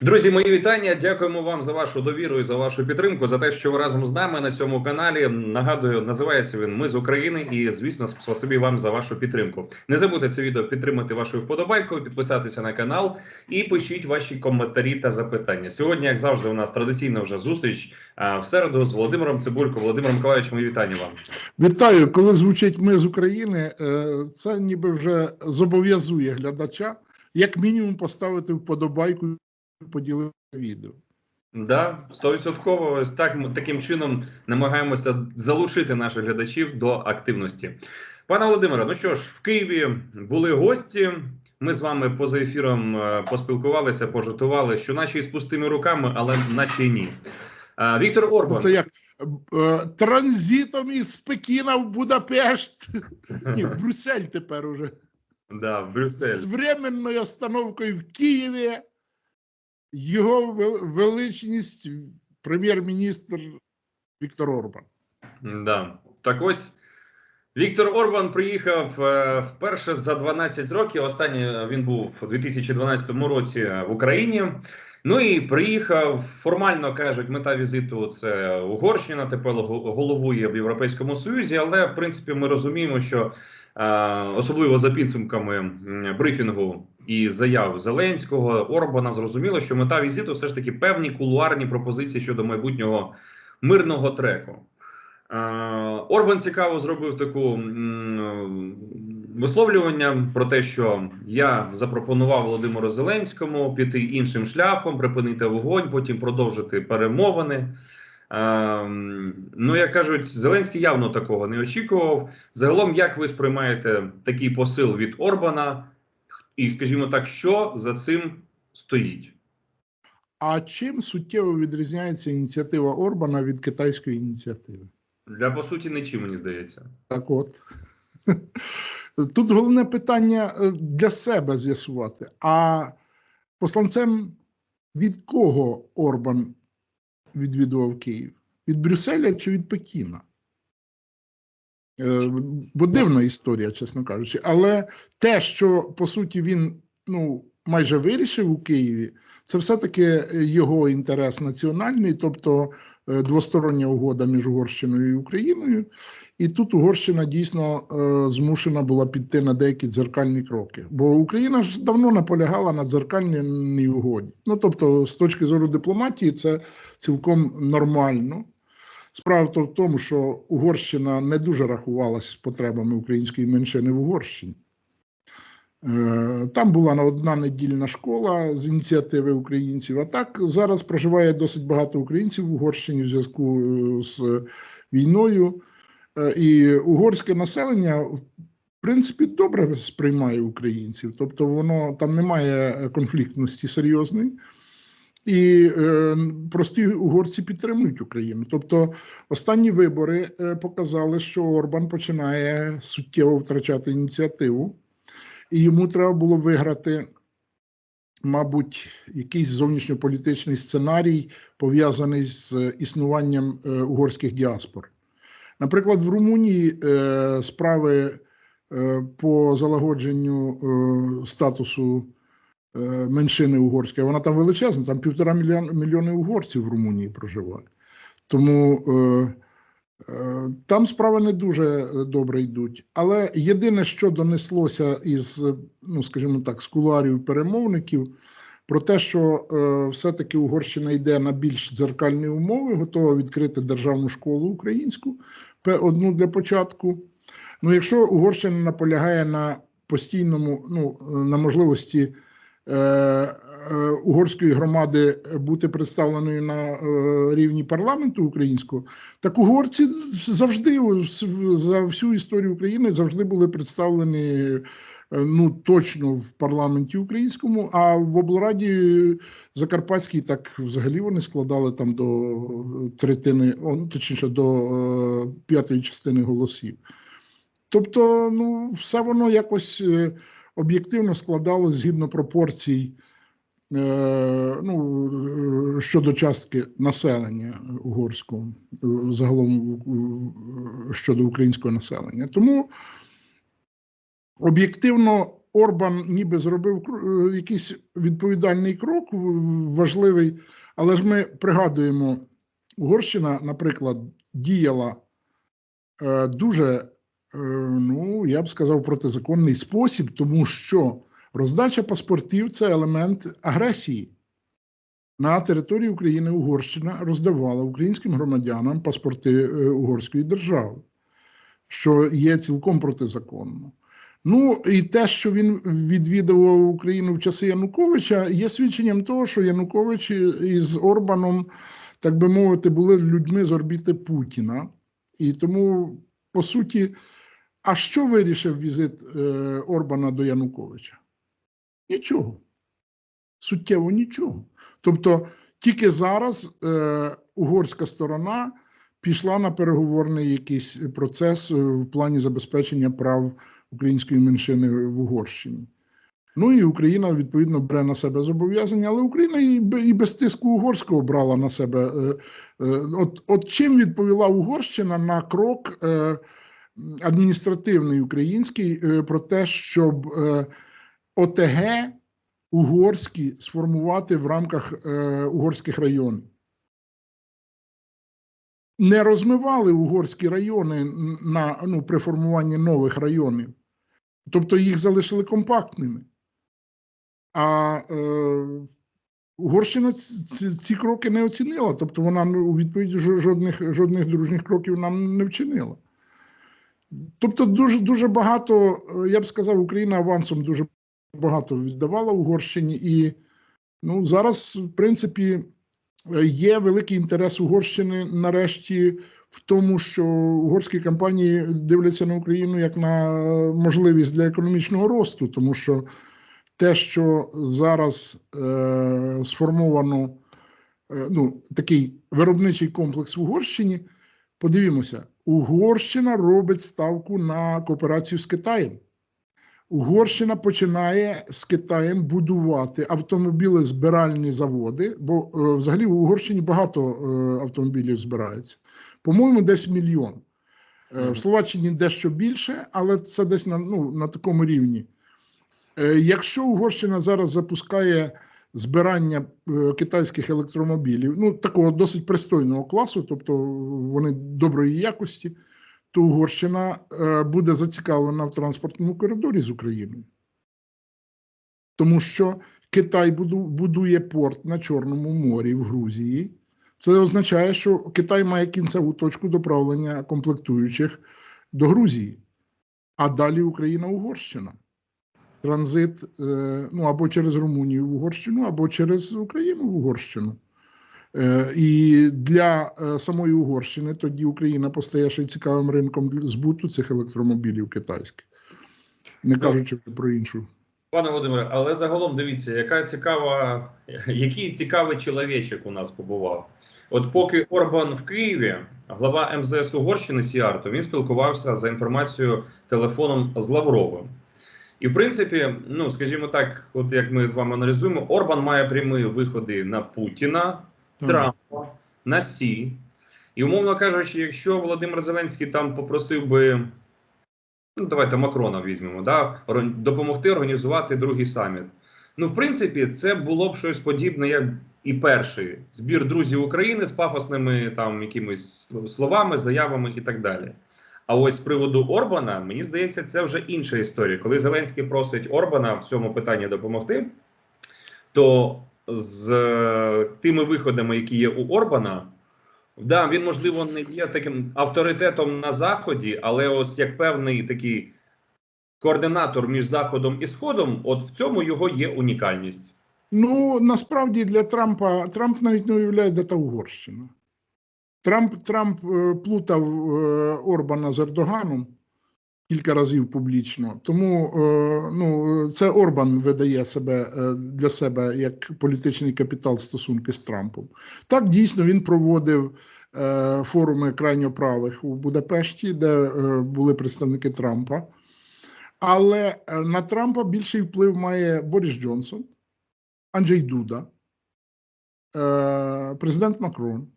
Друзі, мої вітання. Дякуємо вам за вашу довіру і за вашу підтримку, за те, що ви разом з нами на цьому каналі. Нагадую, називається він Ми з України. І звісно, спасибі вам за вашу підтримку. Не забудьте це відео підтримати вашою вподобайкою, підписатися на канал і пишіть ваші коментарі та запитання. Сьогодні, як завжди, у нас традиційна вже зустріч в середу з Володимиром Цибулько. Володимир Миколаївич, мої вітання вам. Вітаю, коли звучить ми з України, е, це ніби вже зобов'язує глядача, як мінімум, поставити вподобайку поділити відео. Да, стовідсотково ось так ми таким чином намагаємося залучити наших глядачів до активності. Пане Володимире, ну що ж, в Києві були гості. Ми з вами поза ефіром е, поспілкувалися, пожартували, що наче і з пустими руками, але наче і ні. Е, Віктор Орбан. Це як е, транзитом із Пекіна в Будапешт. Ні, в Брюссель тепер уже. Да, в Брюссель. З временною остановкою в Києві. Його величність прем'єр-міністр Віктор Орбан. Да. Так ось Віктор Орбан приїхав е, вперше за 12 років. Останній він був у 2012 році в Україні. Ну і приїхав формально кажуть, мета візиту це Угорщина. Тепер го- головує в Європейському Союзі. Але в принципі ми розуміємо, що е, особливо за підсумками брифінгу і заяв Зеленського Орбана, зрозуміло, що мета візиту все ж таки певні кулуарні пропозиції щодо майбутнього мирного треку. Е, Орбан цікаво зробив таку висловлювання про те, що я запропонував Володимиру Зеленському піти іншим шляхом, припинити вогонь, потім продовжити перемовини. Е, ну, як кажуть, Зеленський явно такого не очікував. Загалом, як ви сприймаєте такий посил від Орбана, і скажімо так, що за цим стоїть? А чим суттєво відрізняється ініціатива Орбана від китайської ініціативи? Для по суті, нічим, мені здається. Так от. Тут головне питання е, для себе з'ясувати. А посланцем від кого Орбан відвідував Київ? Від Брюсселя чи від Пекіна? Е, Бо дивна історія, чесно кажучи. Але те, що по суті він ну, майже вирішив у Києві, це все-таки його інтерес національний, тобто е, двостороння угода між Угорщиною і Україною. І тут Угорщина дійсно е, змушена була піти на деякі дзеркальні кроки. Бо Україна ж давно наполягала на дзеркальній угоді. Ну тобто, з точки зору дипломатії, це цілком нормально. Справа в тому, що Угорщина не дуже рахувалася з потребами української меншини в Угорщині. Е, Там була на одна недільна школа з ініціативи українців. А так зараз проживає досить багато українців в Угорщині в зв'язку е, з війною. Е, І угорське населення, в принципі, добре сприймає українців. Тобто, воно там немає конфліктності серйозної. І е, прості угорці підтримують Україну. Тобто, останні вибори е, показали, що Орбан починає суттєво втрачати ініціативу, і йому треба було виграти, мабуть, якийсь зовнішньополітичний сценарій, пов'язаний з існуванням е, угорських діаспор. Наприклад, в Румунії е, справи е, по залагодженню е, статусу е, меншини угорської, вона там величезна, там півтора мільйон, мільйони угорців в Румунії проживає. Тому е, е, там справи не дуже е, добре йдуть. Але єдине, що донеслося із, е, ну скажімо так, з кулуарів перемовників, про те, що е, все-таки Угорщина йде на більш дзеркальні умови, готова відкрити державну школу українську, одну для початку. Ну, якщо Угорщина наполягає на постійному, ну, е, на можливості е, е, угорської громади бути представленою на е, рівні парламенту українського, так угорці завжди за всю історію України завжди були представлені е, ну точно в парламенті українському, а в облраді Закарпатській так взагалі вони складали там до третини, ну, точніше до е, п'ятої частини голосів. Тобто, ну, все воно якось е, об'єктивно складалось згідно пропорцій е, ну, е, щодо частки населення угорського, е, загалом щодо українського населення. Тому об'єктивно Орбан ніби зробив якийсь відповідальний крок важливий, але ж ми пригадуємо, Угорщина, наприклад, діяла дуже, ну я б сказав, протизаконний спосіб, тому що роздача паспортів це елемент агресії. На території України Угорщина роздавала українським громадянам паспорти е, угорської держави, що є цілком протизаконно. Ну і те, що він відвідував Україну в часи Януковича, є свідченням того, що Янукович із Орбаном, так би мовити, були людьми з орбіти Путіна. І тому, по суті, а що вирішив візит е, Орбана до Януковича? Нічого. Суттєво нічого. Тобто, тільки зараз е, угорська сторона пішла на переговорний якийсь процес е, в плані забезпечення прав української меншини в Угорщині. Ну і Україна відповідно бере на себе зобов'язання, але Україна і, без тиску угорського брала на себе. е, е, От, от чим відповіла Угорщина на крок е, адміністративний український е, про те, щоб е, ОТГ угорські сформувати в рамках е, угорських районів. Не розмивали угорські райони на, ну, при формуванні нових районів, тобто їх залишили компактними. А е, Угорщина ці, ці- кроки не оцінила, тобто вона ну, у відповіді жодних, жодних дружніх кроків нам не вчинила. Тобто, дуже, дуже багато, е, я б сказав, Україна авансом дуже багато віддавала Угорщині, і ну, зараз, в принципі, е, є великий інтерес Угорщини нарешті в тому, що угорські компанії дивляться на Україну як на можливість для економічного росту, тому що те, що зараз е, сформовано е, ну, такий виробничий комплекс в Угорщині, подивімося, Угорщина робить ставку на кооперацію з Китаєм. Угорщина починає з Китаєм будувати автомобілезбиральні заводи, бо е, взагалі в Угорщині багато е, автомобілів збирається. По-моєму, десь мільйон. Е, В Словаччині дещо більше, але це десь на, ну, на такому рівні. Е, Якщо Угорщина зараз запускає збирання е, китайських електромобілів, ну такого досить пристойного класу, тобто вони доброї якості, то Угорщина е, буде зацікавлена в транспортному коридорі з Україною. Тому що Китай будує порт на Чорному морі в Грузії. Це означає, що Китай має кінцеву точку доправлення комплектуючих до Грузії, а далі Україна-Угорщина. Транзит е, ну, або через Румунію в Угорщину, або через Україну в Угорщину. Е, І для е, самої Угорщини тоді Україна постає ще й цікавим ринком збуту цих електромобілів китайських, не кажучи про іншу. Пане Володимире, але загалом дивіться, яка цікава, який цікавий чоловічок у нас побував. От поки Орбан в Києві, глава МЗС Угорщини Сіарто, він спілкувався за інформацією телефоном з Лавровим. І в принципі, ну скажімо так, от як ми з вами аналізуємо, Орбан має прямі виходи на Путіна, Трампа, на Сі. І, умовно кажучи, якщо Володимир Зеленський там попросив би, ну давайте Макрона візьмемо, да, допомогти організувати другий саміт. Ну, в принципі, це було б щось подібне, як і перший збір друзів України з пафосними там якимись словами, заявами і так далі. А ось з приводу Орбана, мені здається, це вже інша історія. Коли Зеленський просить Орбана в цьому питанні допомогти, то з е, тими виходами, які є у Орбана, да, він можливо не є таким авторитетом на заході, але ось як певний такий координатор між заходом і сходом, от в цьому його є унікальність. Ну, насправді для Трампа Трамп навіть не уявляє, де Угорщина. Трамп, Трамп е, плутав е, Орбана з Ердоганом кілька разів публічно. Тому е, ну, це Орбан видає себе для себе як політичний капітал стосунки з Трампом. Так, дійсно, він проводив форуми крайньо правих у Будапешті, де були представники Трампа. Але на Трампа більший вплив має Борис Джонсон. Анджей Дуда, президент Макрон.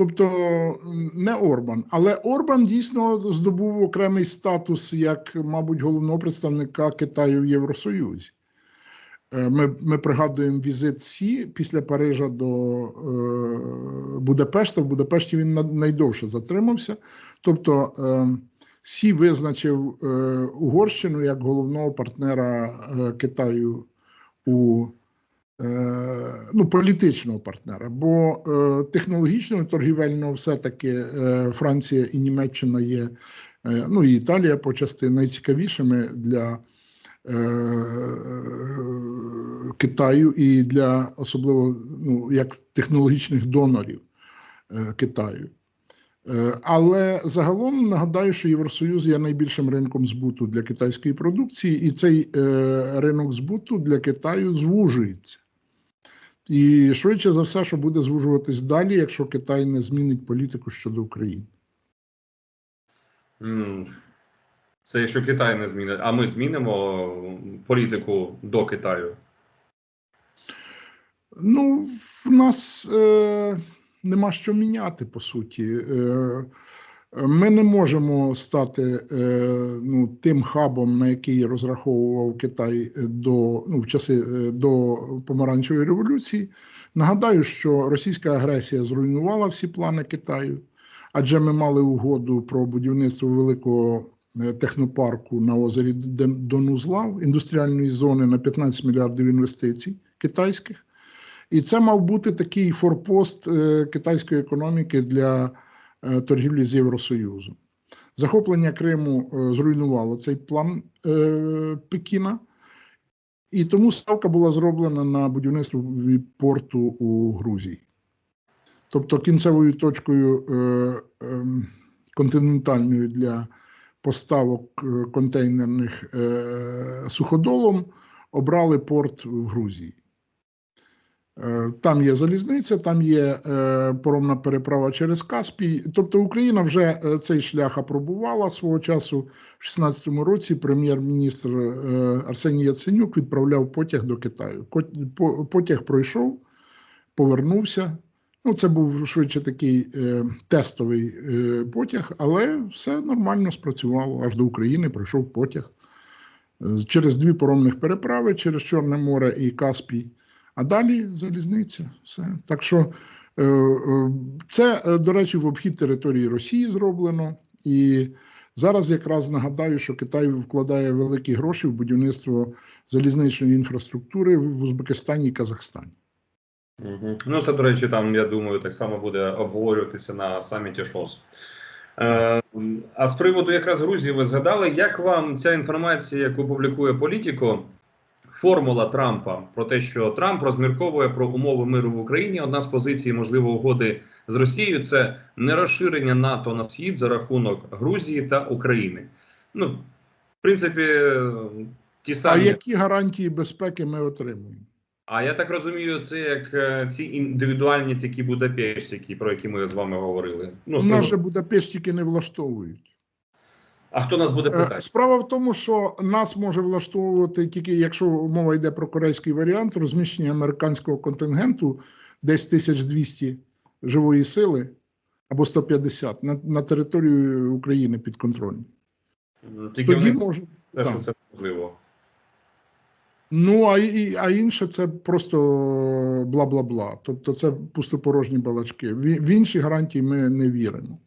Тобто не Орбан, але Орбан дійсно здобув окремий статус як, мабуть, головного представника Китаю в Євросоюзі. Е, Ми, ми пригадуємо візит Сі після Парижа до е, Будапешта. В Будапешті він найдовше затримався. Тобто е, Сі визначив е, Угорщину як головного партнера е, Китаю у ну, політичного партнера, бо е, технологічного торгівельного все-таки е, Франція і Німеччина є, е, ну і Італія по частині найцікавішими для е, Китаю і для особливо ну, як технологічних донорів е, Китаю. Е, Але загалом нагадаю, що Євросоюз є найбільшим ринком збуту для китайської продукції, і цей е, ринок збуту для Китаю звужується. І швидше за все, що буде звужуватись далі, якщо Китай не змінить політику щодо України. Це якщо Китай не змінить, а ми змінимо політику до Китаю. Ну, в нас е, нема що міняти, по суті. Е, ми не можемо стати е, ну, тим хабом, на який розраховував Китай до, ну, в часи е, до помаранчевої революції. Нагадаю, що російська агресія зруйнувала всі плани Китаю, адже ми мали угоду про будівництво великого е, технопарку на озері Донузлав, індустріальної зони на 15 мільярдів інвестицій китайських. І це мав бути такий форпост китайської економіки для торгівлі з Євросоюзом. Захоплення Криму е, зруйнувало цей план е, Пекіна, і тому ставка була зроблена на будівництво порту у Грузії. Тобто кінцевою точкою е, ем, континентальною для поставок е, контейнерних е, суходолом обрали порт в Грузії. Е, Там є залізниця, там є е, поромна переправа через Каспій. Тобто Україна вже е, цей шлях апробувала свого часу. В 16-му році прем'єр-міністр Арсеній Яценюк відправляв потяг до Китаю. Потяг пройшов, повернувся. Ну, це був швидше такий тестовий потяг, але все нормально спрацювало. Аж до України пройшов потяг через дві поромних переправи, через Чорне море і Каспій. А далі залізниця. Все. Так що е, е, це, е, до речі, в обхід території Росії зроблено. І зараз якраз нагадаю, що Китай вкладає великі гроші в будівництво залізничної інфраструктури в Узбекистані і Казахстані. Угу. Ну, це, до речі, там, я думаю, так само буде обговорюватися на саміті ШОС. А з приводу якраз Грузії ви згадали, як вам ця інформація, яку публікує політико, формула Трампа про те, що Трамп розмірковує про умови миру в Україні. Одна з позицій можливо угоди з Росією це не розширення НАТО на схід за рахунок Грузії та України. Ну, в принципі, ті А самі. які гарантії безпеки ми отримуємо? А я так розумію, це як е, ці індивідуальні такі Будапештики, про які ми з вами говорили. Ну, Нас же Будапештики не влаштовують. А хто нас буде Е, питати? Справа в тому, що нас може влаштовувати тільки, якщо мова йде про корейський варіант, розміщення американського контингенту десь 1200 живої сили або 150 на, на територію України підконтрольній. М, Тільки Тоді в може. це, що це можливо. Ну, а, і- а інше це просто бла-бла-бла. Тобто це пустопорожні балачки. В, в інші гарантії ми не віримо.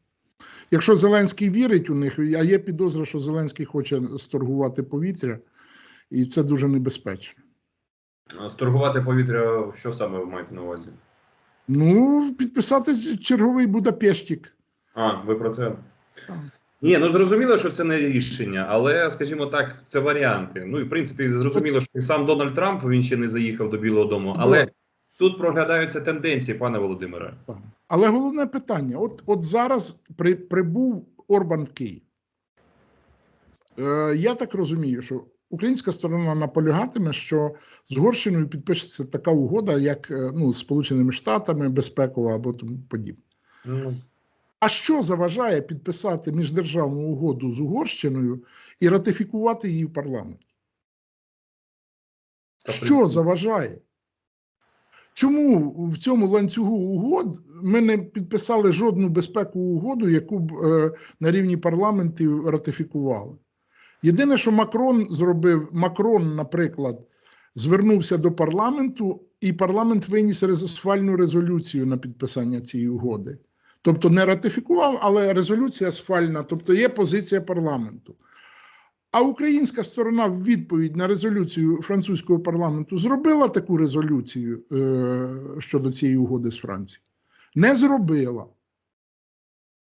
Якщо Зеленський вірить у них, а є підозра, що Зеленський хоче сторгувати повітря, і це дуже небезпечно. Сторгувати повітря, що саме ви маєте на увазі? Ну, підписати черговий Будапештік. А, ви про це? Так. Ні, ну зрозуміло, що це не рішення, але скажімо так, це варіанти. Ну і в принципі, зрозуміло, що і сам Дональд Трамп він ще не заїхав до Білого Дому, але тут проглядаються тенденції, пане Володимире. Але головне питання: от, от зараз при, прибув Орбан в Київ. Е, я так розумію, що українська сторона наполягатиме, що з Угорщиною підпишеться така угода, як е, ну, з Сполученими Штатами, безпекова або тому подібне. Ну, А що заважає підписати міждержавну угоду з Угорщиною і ратифікувати її в парламенті? Що заважає? Чому в цьому ланцюгу угод ми не підписали жодну безпекову угоду, яку б е, на рівні парламентів ратифікували? Єдине, що Макрон зробив, Макрон, наприклад, звернувся до парламенту, і парламент виніс резосфальну резолюцію на підписання цієї угоди. Тобто не ратифікував, але резолюція сфальна, тобто є позиція парламенту. А українська сторона в відповідь на резолюцію французького парламенту зробила таку резолюцію е, щодо цієї угоди з Францією? Не зробила.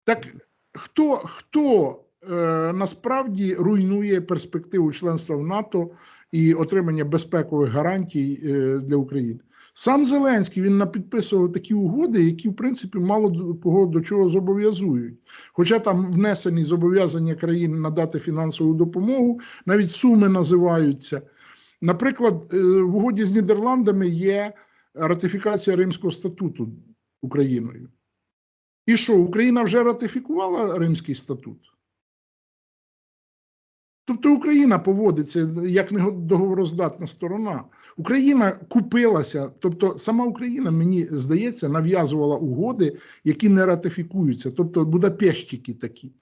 Так хто, хто е, насправді руйнує перспективу членства в НАТО і отримання безпекових гарантій е, для України? Сам Зеленський він напідписував такі угоди, які в принципі мало кого до чого зобов'язують. Хоча там внесені зобов'язання країн надати фінансову допомогу, навіть суми називаються. Наприклад, е, в угоді з Нідерландами є ратифікація Римського статуту Україною. І що, Україна вже ратифікувала Римський статут? Тобто Україна поводиться як недоговороздатна сторона. Україна купилася, тобто сама Україна, мені здається, нав'язувала угоди, які не ратифікуються, тобто Будапештики такі.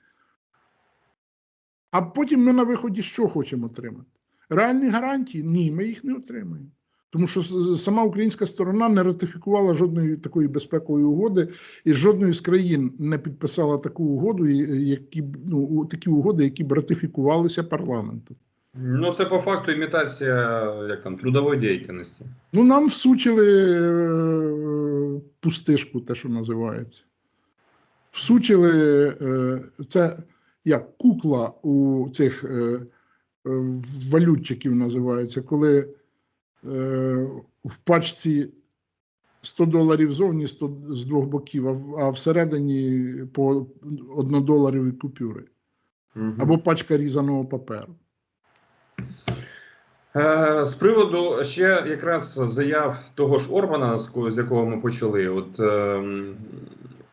А потім ми на виході що хочемо отримати? Реальні гарантії? Ні, ми їх не отримаємо. Тому що сама українська сторона не ратифікувала жодної такої безпекової угоди, і жодної з країн не підписала таку угоду, які ну, такі угоди, які б ратифікувалися парламентом. Ну, це по факту імітація як там трудової діяльності. Ну, нам всучили е, пустишку, те, що називається. Всучили е, це як кукла у цих е, е, валютчиків називається, коли е, в пачці 100 доларів зовні 100 з двох боків, а, а всередині по однодоларові купюри. Мгм. Або пачка різаного паперу. Е, З приводу ще якраз заяв того ж Орбана, з якого ми почали. От ем,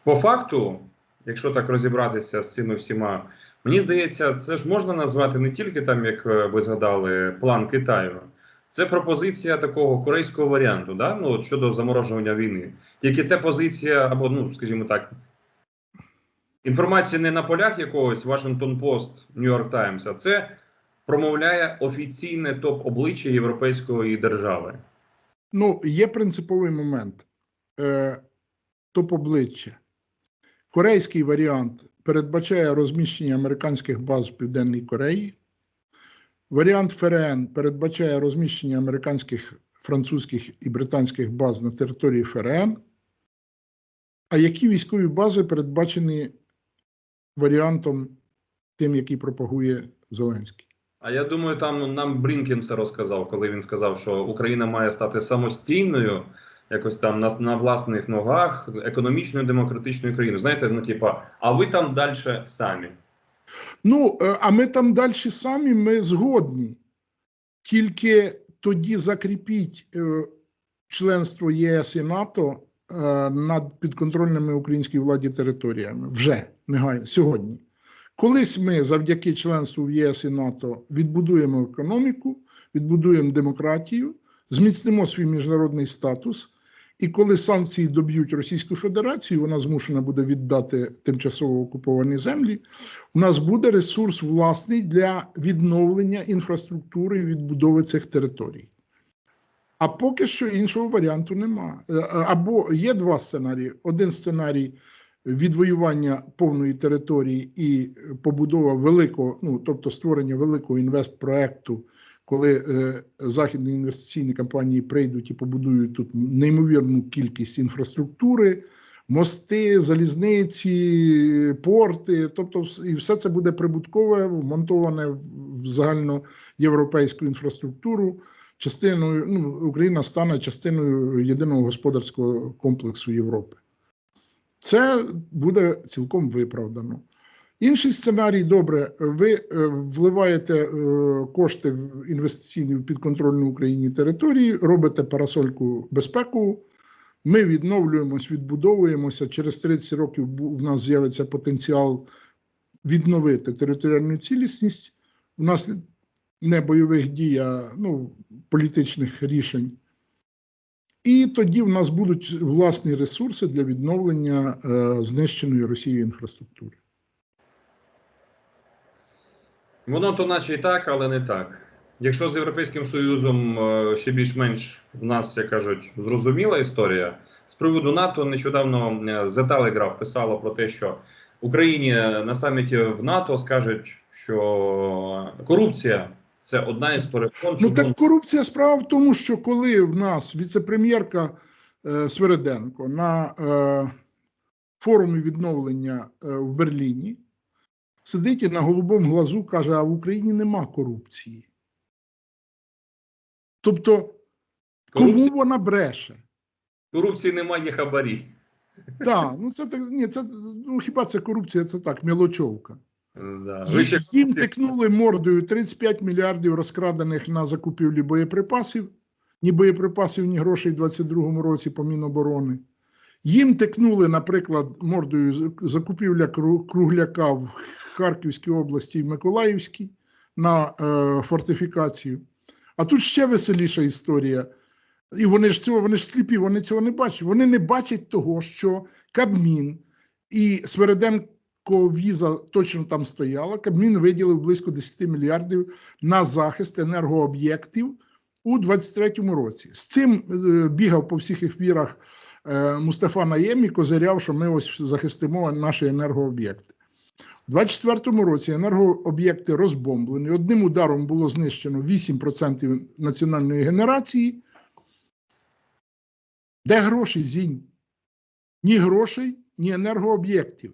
по факту, якщо так розібратися з цими всіма, мені здається, це ж можна назвати не тільки там, як е, ви згадали, план Китаю. Це пропозиція такого корейського варіанту, да? ну, от щодо заморожування війни. Тільки це позиція, або, ну, скажімо так, інформація не на полях якогось Washington Post, New York Times, а це промовляє офіційне топ обличчя європейської держави. Ну, є принциповий момент. Е, топ обличчя. Корейський варіант передбачає розміщення американських баз в Південній Кореї. Варіант ФРН передбачає розміщення американських, французьких і британських баз на території ФРН. А які військові бази передбачені варіантом тим, який пропагує Зеленський? А я думаю, там нам Брінкін це розказав, коли він сказав, що Україна має стати самостійною, якось там на, на власних ногах, економічною демократичною країною. Знаєте, ну типа, а ви там далі самі. Ну, е, а ми там далі самі ми згодні. Тільки тоді закріпіть е, членство ЄС і НАТО е, над підконтрольними українській владі територіями вже негайно сьогодні. Колись ми завдяки членству в ЄС і НАТО відбудуємо економіку, відбудуємо демократію, зміцнимо свій міжнародний статус. І коли санкції доб'ють Російську Федерацію, вона змушена буде віддати тимчасово окуповані землі. У нас буде ресурс власний для відновлення інфраструктури і відбудови цих територій. А поки що іншого варіанту нема. Е, Або є два сценарії: один сценарій відвоювання повної території і побудова великого, ну тобто створення великого інвестпроекту, коли е, західні інвестиційні компанії прийдуть і побудують тут неймовірну кількість інфраструктури, мости, залізниці, порти, тобто і все це буде прибуткове, вмонтоване в загальноєвропейську інфраструктуру. Частиною ну, Україна стане частиною єдиного господарського комплексу Європи. Це буде цілком виправдано. Інший сценарій добре, ви е, вливаєте е, кошти в інвестиційні в підконтрольну Україні території, робите парасольку безпеку. Ми відновлюємось, відбудовуємося. Через 30 років в нас з'явиться потенціал відновити територіальну цілісність. У нас не бойових дій, а ну, політичних рішень. І тоді в нас будуть власні ресурси для відновлення е, знищеної Росією інфраструктури. Воно то наче і так, але не так. Якщо з Європейським Союзом е, ще більш-менш в нас, як кажуть, зрозуміла історія. З приводу НАТО нещодавно е, The Telegraph писало про те, що Україні на саміті в НАТО скажуть, що корупція це одна із перепон. Ну так корупція справа в тому, що коли в нас віцепрем'єрка е, Свереденко на е, форумі відновлення е, в Берліні сидить і на голубому глазу каже: а в Україні нема корупції. Тобто, кому вона бреше? корупції немає хабарі. Так, ну це так ні, це ну хіба це корупція, це так, мілочовка. Да. Їм тикнули мордою 35 мільярдів розкрадених на закупівлі боєприпасів, ні боєприпасів, ні грошей в 22-му році по Міноборони. Їм тикнули, наприклад, мордою закупівля кругляка в Харківській області і Миколаївській на е, фортифікацію. А тут ще веселіша історія. І вони ж цього, вони ж сліпі, вони цього не бачать. Вони не бачать того, що Кабмін і Свереденко віза точно там стояла. Кабмін виділив близько 10 мільярдів на захист енергооб'єктів у 23-му році. З цим е, бігав по всіх ефірах Мустафа Наєм і козиряв, що ми ось захистимо наші енергооб'єкти. У 24-му році енергооб'єкти розбомблені. Одним ударом було знищено 8% національної генерації. Де гроші, зінь? Ні грошей, ні енергооб'єктів,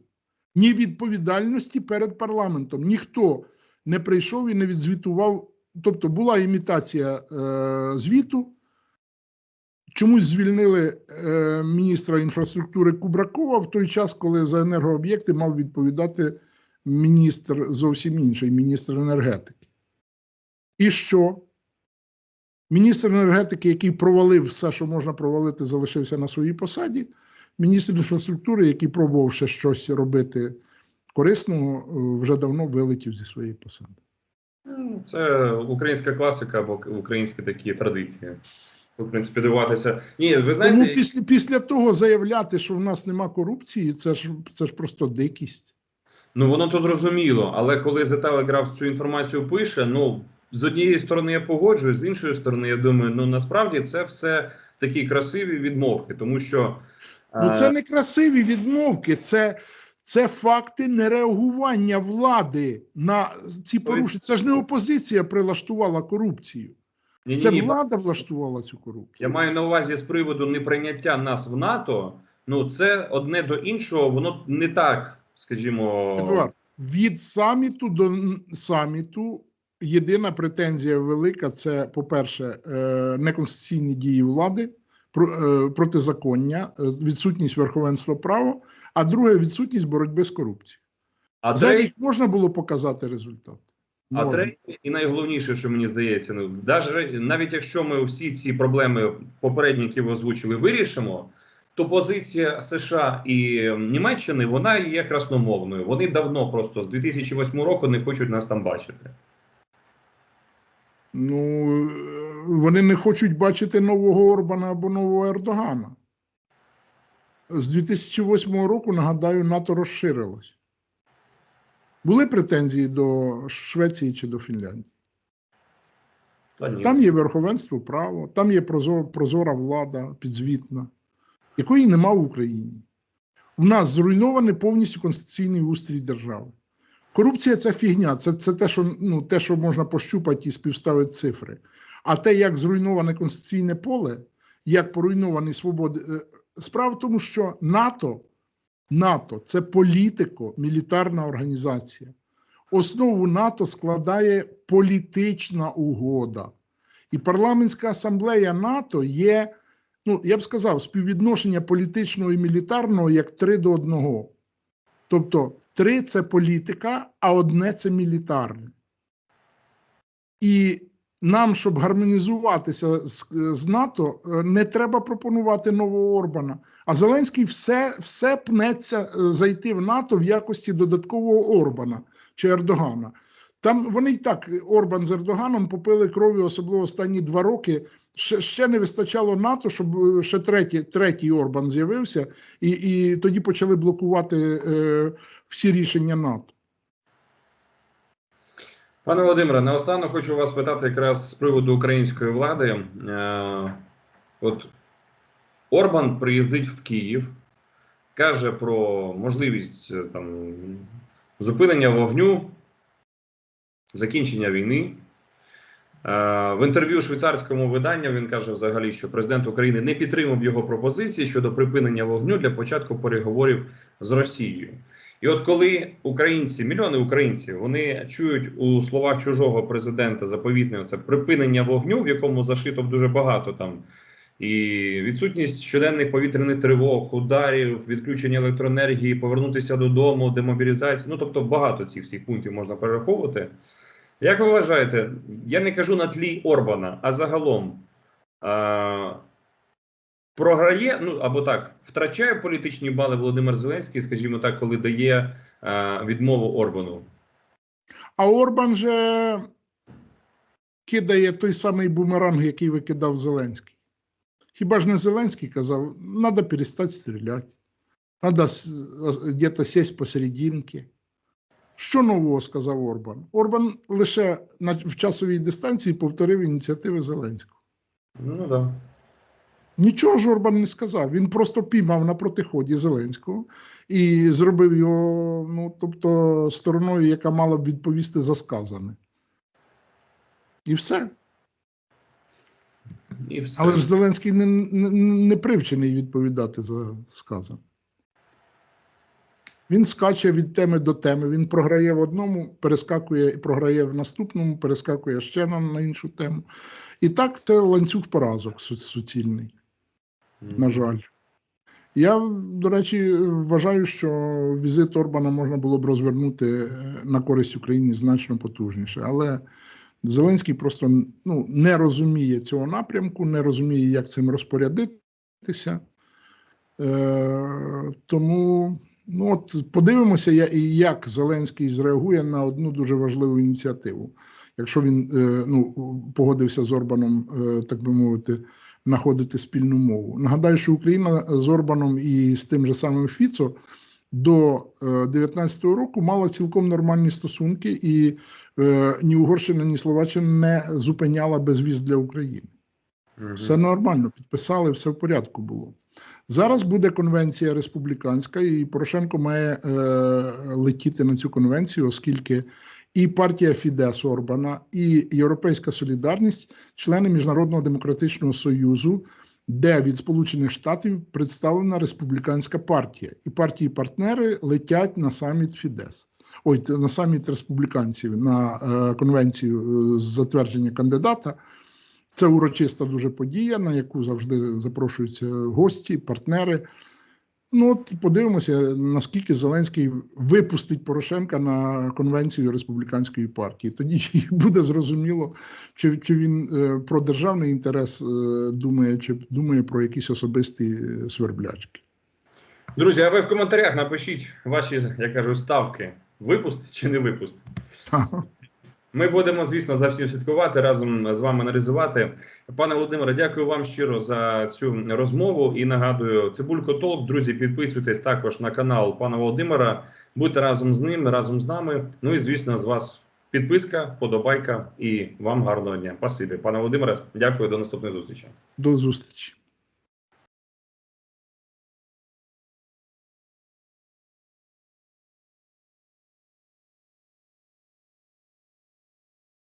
ні відповідальності перед парламентом. Ніхто не прийшов і не відзвітував. Тобто була імітація е, звіту. Чомусь звільнили е, міністра інфраструктури Кубракова в той час, коли за енергооб'єкти мав відповідати міністр зовсім інший, міністр енергетики. І що? Міністр енергетики, який провалив все, що можна провалити, залишився на своїй посаді. Міністр інфраструктури, який пробував ще щось робити корисного, е, вже давно вилетів зі своєї посади. Ну, Це українська класика або українські такі традиції. В принципі, дивуватися. Ні, ви знаєте, Тому після, після того заявляти, що в нас нема корупції, це ж це ж просто дикість. ну воно то зрозуміло, але коли The Telegraph цю інформацію пише, ну з однієї сторони я погоджуюсь, з іншої сторони, я думаю, ну насправді це все такі красиві відмовки, тому що Ну це е, не красиві відмовки, це, це факти нереагування влади на ці порушення. Це ж не опозиція прилаштувала корупцію. Ні, Це ні, влада влаштувала цю корупцію. Я маю на увазі з приводу неприйняття нас в НАТО. Ну це одне до іншого, воно не так, скажімо, Едуард, від саміту до саміту єдина претензія велика це, по-перше, е, неконституційні дії влади, е, протизаконня, е, відсутність верховенства права, а друге відсутність боротьби з корупцією. а За рік можна було показати результат? А третє, і найголовніше, що мені здається, ну навіть якщо ми всі ці проблеми попередні, які ви озвучили, вирішимо. То позиція США і Німеччини вона є красномовною. Вони давно просто з 2008 року не хочуть нас там бачити. Ну, вони не хочуть бачити нового Орбана або нового Ердогана. З 2008 року, нагадаю, НАТО розширилось. Були претензії до Швеції чи до Фінляндії. Та ні. Там є верховенство права, там є прозо- прозора влада, підзвітна, якої нема в Україні. У нас зруйнований повністю конституційний устрій держави. Корупція це фігня, це, це те, що, ну, те, що можна пощупати і співставити цифри. А те, як зруйноване конституційне поле, як поруйновані свободи. е, Справа в тому, що НАТО, НАТО це політико-мілітарна організація. Основу НАТО складає політична угода. І парламентська асамблея НАТО є, ну я б сказав, співвідношення політичного і мілітарного як три до одного. Тобто три це політика, а одне це мілітарне. І нам, щоб гармонізуватися з, з НАТО, е, не треба пропонувати нового Орбана. А Зеленський все, все пнеться е, зайти в НАТО в якості додаткового Орбана чи Ердогана. Там вони і так Орбан з Ердоганом попили крові, особливо останні два роки ще, ще не вистачало НАТО, щоб е, ще третій, третій Орбан з'явився, і, і тоді почали блокувати е, всі рішення НАТО. Пане Володимире, наостанок хочу вас питати якраз з приводу української влади. Е, от Орбан приїздить в Київ, каже про можливість е, там зупинення вогню, закінчення війни. Е, В інтерв'ю швейцарському виданню він каже взагалі, що президент України не підтримав його пропозиції щодо припинення вогню для початку переговорів з Росією. І от коли українці, мільйони українців, вони чують у словах чужого президента заповітне це припинення вогню, в якому зашито дуже багато там і відсутність щоденних повітряних тривог, ударів, відключення електроенергії, повернутися додому, демобілізація. Ну тобто багато цих всіх пунктів можна перераховувати. Як ви вважаєте, я не кажу на тлі Орбана, а загалом а, програє, ну або так, втрачає політичні бали Володимир Зеленський, скажімо так, коли дає а, відмову Орбану? А Орбан же кидає той самий бумеранг, який викидав Зеленський. Хіба ж не Зеленський казав, треба перестати стріляти, треба десь сесть посерединки. Що нового сказав Орбан? Орбан лише в часовій дистанції повторив ініціативи Зеленського. Ну так. Да. Нічого ж Орбан не сказав. Він просто піймав на протиході Зеленського і зробив його, ну тобто, стороною, яка мала б відповісти за сказане. І все. І все. Але ж Зеленський не, не, не привчений відповідати за сказане. Він скаче від теми до теми. Він програє в одному, перескакує, програє в наступному, перескакує ще на, на іншу тему. І так це ланцюг поразок су- суцільний. На жаль. Я, до речі, вважаю, що візит Орбана можна було б розвернути е, на користь Україні значно потужніше. Але Зеленський просто ну, не розуміє цього напрямку, не розуміє, як цим розпорядитися. Е, тому ну, от подивимося, я- як Зеленський зреагує на одну дуже важливу ініціативу. Якщо він е, ну, погодився з Орбаном, е, так би мовити, знаходити спільну мову. Нагадаю, що Україна з Орбаном і з тим же самим Фіцо до 2019 року мала цілком нормальні стосунки, і е, ні Угорщина, ні Словаччина не зупиняла безвіз для України. Мгм. Все нормально, підписали, все в порядку було. Зараз буде конвенція республіканська, і Порошенко має е, летіти на цю конвенцію, оскільки і партія Фідес Орбана, і Європейська Солідарність, члени Міжнародного демократичного союзу, де від Сполучених Штатів представлена республіканська партія, і партії-партнери летять на саміт Фідес. Ой, на саміт республіканців на е, конвенцію е, з затвердження кандидата. Це урочиста дуже подія, на яку завжди запрошуються гості, партнери. Ну, от подивимося, наскільки Зеленський випустить Порошенка на конвенцію республіканської партії. Тоді буде зрозуміло, чи, чи він е, про державний інтерес е, думає, чи думає про якісь особисті е, сверблячки. Друзі, а ви в коментарях напишіть ваші, я кажу, ставки. Випустить чи не випустить? Ми будемо, звісно, за всім слідкувати разом з вами аналізувати. Пане Володимире, дякую вам щиро за цю розмову. І нагадую, Цибулько Толк. Друзі, підписуйтесь також на канал пана Володимира. Будьте разом з ним, разом з нами. Ну і звісно, з вас підписка, вподобайка і вам гарного дня. Спасибі, пане Володимире. Дякую, до наступної зустрічі. До зустрічі.